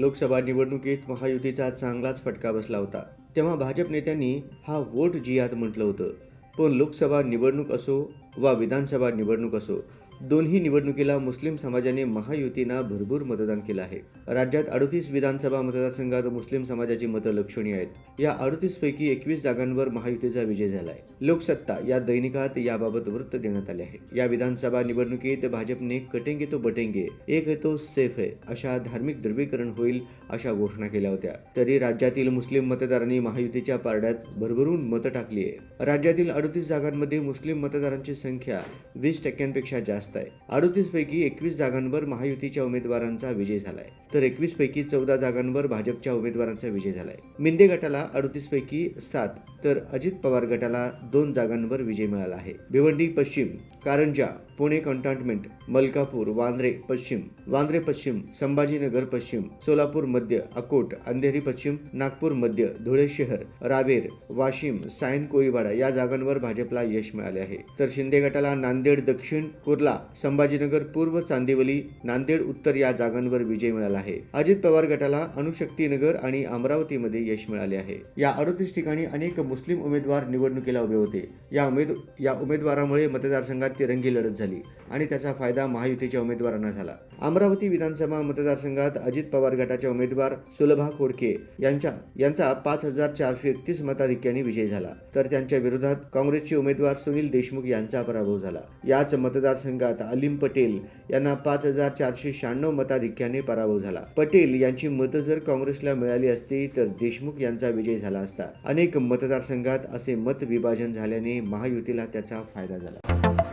लोकसभा निवडणुकीत महायुतीचा चांगलाच फटका बसला होता. तेव्हा भाजप नेत्यांनी हा वोट जियात म्हटलं होतं. पण लोकसभा निवडणूक असो वा विधानसभा निवडणूक असो दोन्ही निवडणुकीला मुस्लिम समाजाने महायुतींना भरपूर मतदान केलं आहे. राज्यात अडतीस विधानसभा मतदारसंघात मुस्लिम समाजाची मतं लक्षणीय आहेत. या अडतीस पैकी एकवीस जागांवर महायुतीचा विजय झाला आहे लोकसत्ता या दैनिकात याबाबत वृत्त देण्यात आले आहे. या विधानसभा निवडणुकीत भाजपने कटेंगे तो बटेंगे एक है तो सेफ आहे अशा धार्मिक ध्रुवीकरण होईल अशा घोषणा केल्या होत्या. तरी राज्यातील मुस्लिम मतदारांनी महायुतीच्या पारड्यात भरभरून मतं टाकली आहे. राज्यातील अडतीस जागांमध्ये मुस्लिम मतदारांची संख्या वीस टक्क्यांपेक्षा जास्त आहे अडोतीस पैकी एकवीस जागांवर महायुतीच्या उमेदवारांचा विजय झालाय. तर एकवीस पैकी चौदा जागांवर भाजपच्या उमेदवारांचा विजय झालाय. मिंदे गटाला अडोतीस पैकी सात. तर अजित पवार गटाला दोन जागांवर विजय मिळाला आहे. भिवंडी पश्चिम कारंजा पुणे कंटोन्मेंट मलकापूर वांद्रे पश्चिम वांद्रे पश्चिम संभाजीनगर पश्चिम सोलापूर मध्य अकोट अंधेरी पश्चिम नागपूर मध्य धुळे शहर रावेर वाशिम सायन कोळीवाडा या जागांवर भाजपला यश मिळाले आहे. तर शिंदे गटाला नांदेड दक्षिण कुर्ला संभाजीनगर पूर्व चांदिवली नांदेड उत्तर या जागांवर विजय मिळाला आहे. अजित पवार गटाला अणुशक्तीनगर आणि अमरावतीमध्ये यश मिळाले आहे. या अडतीस ठिकाणी अनेक मुस्लिम उमेदवार निवडणुकीला उभे होते. या उमेद या उमेदवारामुळे मतदारसंघात तिरंगी लढत झाली आणि त्याचा फायदा महायुतीच्या उमेदवारांना झाला. अमरावती विधानसभा मतदारसंघात अजित पवार गटाच्या उमेदवार सुलभा खोडके यांच्या यांचा पाच हजार चारशे एकतीस मताधिक्याने विजय झाला. तर त्यांच्या विरोधात काँग्रेसचे उमेदवार सुनील देशमुख यांचा पराभव झाला. याच मतदारसंघात अलीम पटेल यांना पाच हजार चारशे शहाण्णव मताधिक्याने पराभव झाला. पटेल यांची मतं जर काँग्रेसला मिळाली असती तर देशमुख यांचा विजय झाला असता. अनेक मतदार मतदारसंघात असे मत विभाजन झाल्याने महायुतीला त्याचा फायदा झाला.